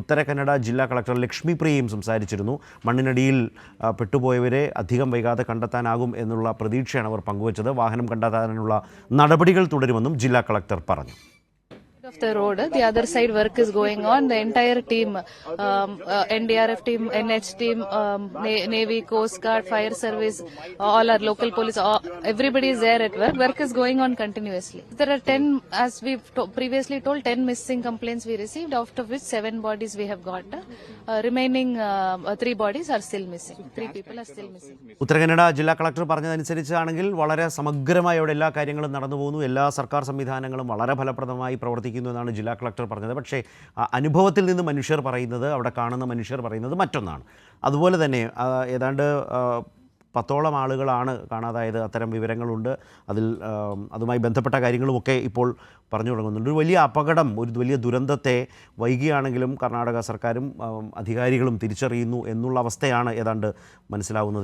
ഉത്തര കന്നഡ ജില്ലാ കളക്ടർ ലക്ഷ്മി പ്രിയയും സംസാരിച്ചിരുന്നു. മണ്ണിനടിയിൽ പെട്ടുപോയവരെ അധികം വൈകാതെ കണ്ടെത്താനാകും എന്നുള്ള പ്രതീക്ഷയാണ് അവർ പങ്കുവച്ചത്. വാഹനം കണ്ടെത്താനുള്ള നടപടികൾ തുടരുമെന്നും ജില്ലാ കളക്ടർ പറഞ്ഞു. Of the road. The other side work is going on. The entire team, um, uh, NDRF team, NH team, um, Na- Navy, Coast Guard, Fire Service, all our local police, all, everybody is there at work. Work is going on continuously. There are 10, as we to- previously told, 10 missing complaints we received, after which 7 bodies we have got. Uh, remaining uh, 3 bodies are still missing. 3 people are still missing. Uttara Kannada ജില്ലാ collector പറഞ്ഞതനുസരിച്ചാണെങ്കിൽ വളരെ സമഗ്രമായി അവിടെ എല്ലാ കാര്യങ്ങളും നടന്നു പോകുന്നു എല്ലാ സർക്കാർ സംവിധാനങ്ങളും വളരെ ഫലപ്രദമായി പ്രവർത്തിക്കുന്നു എന്നാണ് ജില്ലാ കളക്ടർ പറഞ്ഞത്. പക്ഷേ അനുഭവത്തിൽ നിന്ന് മനുഷ്യർ പറയുന്നത് അവിടെ കാണുന്ന മനുഷ്യർ പറയുന്നത് മറ്റൊന്നാണ്. അതുപോലെ തന്നെ ഏതാണ്ട് പത്തോളം ആളുകളാണ് കാണാതായത്. അത്തരം വിവരങ്ങളുണ്ട്. അതിൽ അതുമായി ബന്ധപ്പെട്ട കാര്യങ്ങളുമൊക്കെ ഇപ്പോൾ പറഞ്ഞു തുടങ്ങുന്നുണ്ട്. ഒരു വലിയ അപകടം ഒരു വലിയ ദുരന്തത്തെ വൈകിയാണെങ്കിലും കർണാടക സർക്കാരും അധികാരികളും തിരിച്ചറിയുന്നു എന്നുള്ള അവസ്ഥയാണ് ഏതാണ്ട് മനസ്സിലാവുന്നത്.